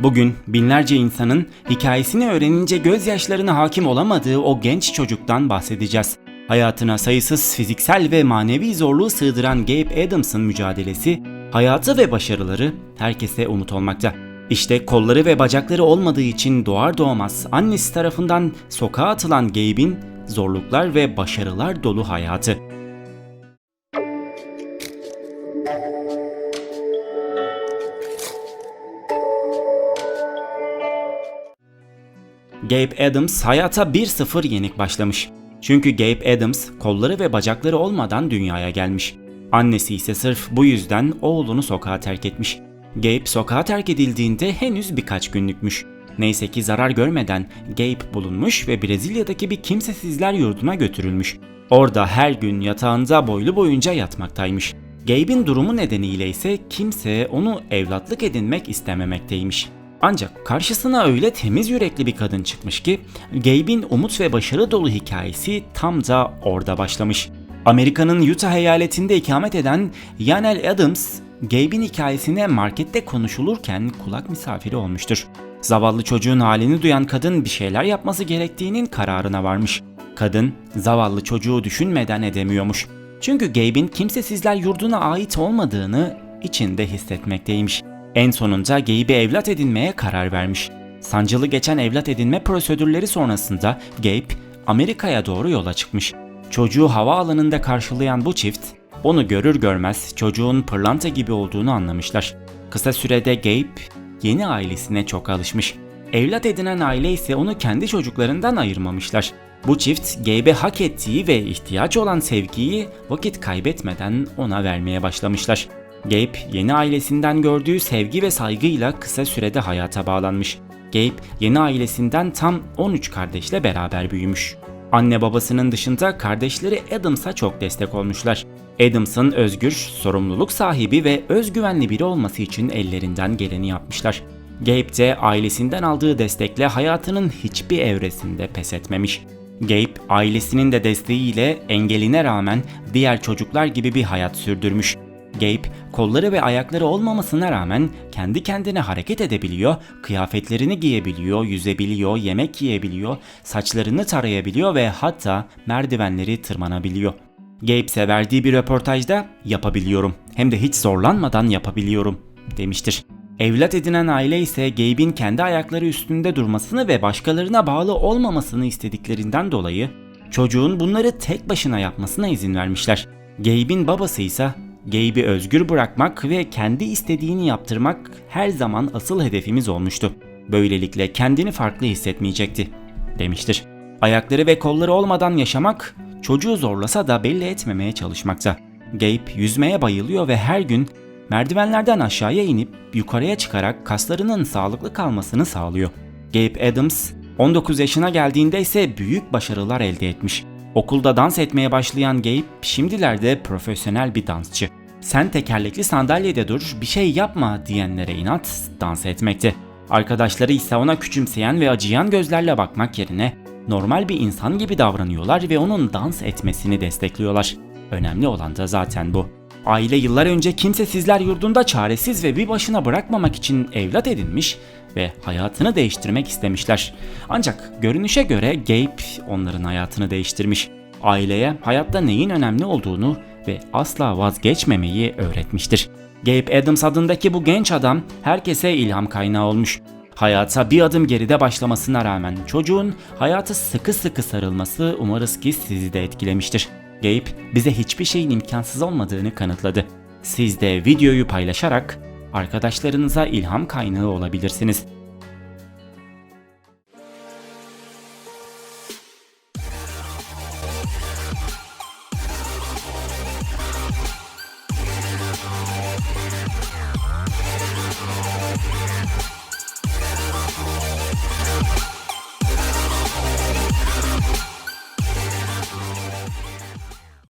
Bugün binlerce insanın hikayesini öğrenince gözyaşlarına hakim olamadığı o genç çocuktan bahsedeceğiz. Hayatına sayısız fiziksel ve manevi zorluğu sığdıran Gabe Adams'ın mücadelesi, hayatı ve başarıları herkese umut olmakta. İşte kolları ve bacakları olmadığı için doğar doğmaz annesi tarafından sokağa atılan Gabe'in zorluklar ve başarılar dolu hayatı. Gabe Adams hayata 1-0 yenik başlamış. Çünkü Gabe Adams kolları ve bacakları olmadan dünyaya gelmiş. Annesi ise sırf bu yüzden oğlunu sokağa terk etmiş. Gabe sokağa terk edildiğinde henüz birkaç günlükmüş. Neyse ki zarar görmeden Gabe bulunmuş ve Brezilya'daki bir kimsesizler yurduna götürülmüş. Orada her gün yatağında boylu boyunca yatmaktaymış. Gabe'in durumu nedeniyle ise kimse onu evlatlık edinmek istememekteymiş. Ancak karşısına öyle temiz yürekli bir kadın çıkmış ki Gabe'in umut ve başarı dolu hikayesi tam da orada başlamış. Amerika'nın Utah eyaletinde ikamet eden Yanel Adams, Gabe'in hikayesine markette konuşulurken kulak misafiri olmuştur. Zavallı çocuğun halini duyan kadın bir şeyler yapması gerektiğinin kararına varmış. Kadın zavallı çocuğu düşünmeden edemiyormuş. Çünkü Gabe'in kimsesizler yurduna ait olmadığını içinde hissetmekteymiş. En sonunda Gabe'i evlat edinmeye karar vermiş. Sancılı geçen evlat edinme prosedürleri sonrasında Gabe Amerika'ya doğru yola çıkmış. Çocuğu havaalanında karşılayan bu çift onu görür görmez çocuğun pırlanta gibi olduğunu anlamışlar. Kısa sürede Gabe yeni ailesine çok alışmış. Evlat edinen aile ise onu kendi çocuklarından ayırmamışlar. Bu çift Gabe'e hak ettiği ve ihtiyaç olan sevgiyi vakit kaybetmeden ona vermeye başlamışlar. Gabe yeni ailesinden gördüğü sevgi ve saygıyla kısa sürede hayata bağlanmış. Gabe yeni ailesinden tam 13 kardeşle beraber büyümüş. Anne babasının dışında kardeşleri Adams'a çok destek olmuşlar. Adams'ın özgür, sorumluluk sahibi ve özgüvenli biri olması için ellerinden geleni yapmışlar. Gabe de ailesinden aldığı destekle hayatının hiçbir evresinde pes etmemiş. Gabe ailesinin de desteğiyle engeline rağmen diğer çocuklar gibi bir hayat sürdürmüş. Gabe kolları ve ayakları olmamasına rağmen kendi kendine hareket edebiliyor, kıyafetlerini giyebiliyor, yüzebiliyor, yemek yiyebiliyor, saçlarını tarayabiliyor ve hatta merdivenleri tırmanabiliyor. Gabe ise verdiği bir röportajda yapabiliyorum hem de hiç zorlanmadan yapabiliyorum demiştir. Evlat edinen aile ise Gabe'in kendi ayakları üstünde durmasını ve başkalarına bağlı olmamasını istediklerinden dolayı çocuğun bunları tek başına yapmasına izin vermişler. Gabe'in babası ise Gabe'i özgür bırakmak ve kendi istediğini yaptırmak her zaman asıl hedefimiz olmuştu. Böylelikle kendini farklı hissetmeyecekti, demiştir. Ayakları ve kolları olmadan yaşamak, çocuğu zorlasa da belli etmemeye çalışmakta. Gabe yüzmeye bayılıyor ve her gün merdivenlerden aşağıya inip yukarıya çıkarak kaslarının sağlıklı kalmasını sağlıyor. Gabe Adams 19 yaşına geldiğinde ise büyük başarılar elde etmiş. Okulda dans etmeye başlayan Gabe şimdilerde profesyonel bir dansçı. Sen tekerlekli sandalyede dur, bir şey yapma diyenlere inat dans etmekte. Arkadaşları ise ona küçümseyen ve acıyan gözlerle bakmak yerine normal bir insan gibi davranıyorlar ve onun dans etmesini destekliyorlar. Önemli olan da zaten bu. Aile yıllar önce kimsesizler yurdunda çaresiz ve bir başına bırakmamak için evlat edinmiş ve hayatını değiştirmek istemişler. Ancak görünüşe göre Gabe onların hayatını değiştirmiş. Aileye hayatta neyin önemli olduğunu ve asla vazgeçmemeyi öğretmiştir. Gabe Adams adındaki bu genç adam herkese ilham kaynağı olmuş. Hayata bir adım geride başlamasına rağmen çocuğun hayatı sıkı sıkı sarılması umarız ki sizi de etkilemiştir. Gabe bize hiçbir şeyin imkansız olmadığını kanıtladı. Siz de videoyu paylaşarak arkadaşlarınıza ilham kaynağı olabilirsiniz.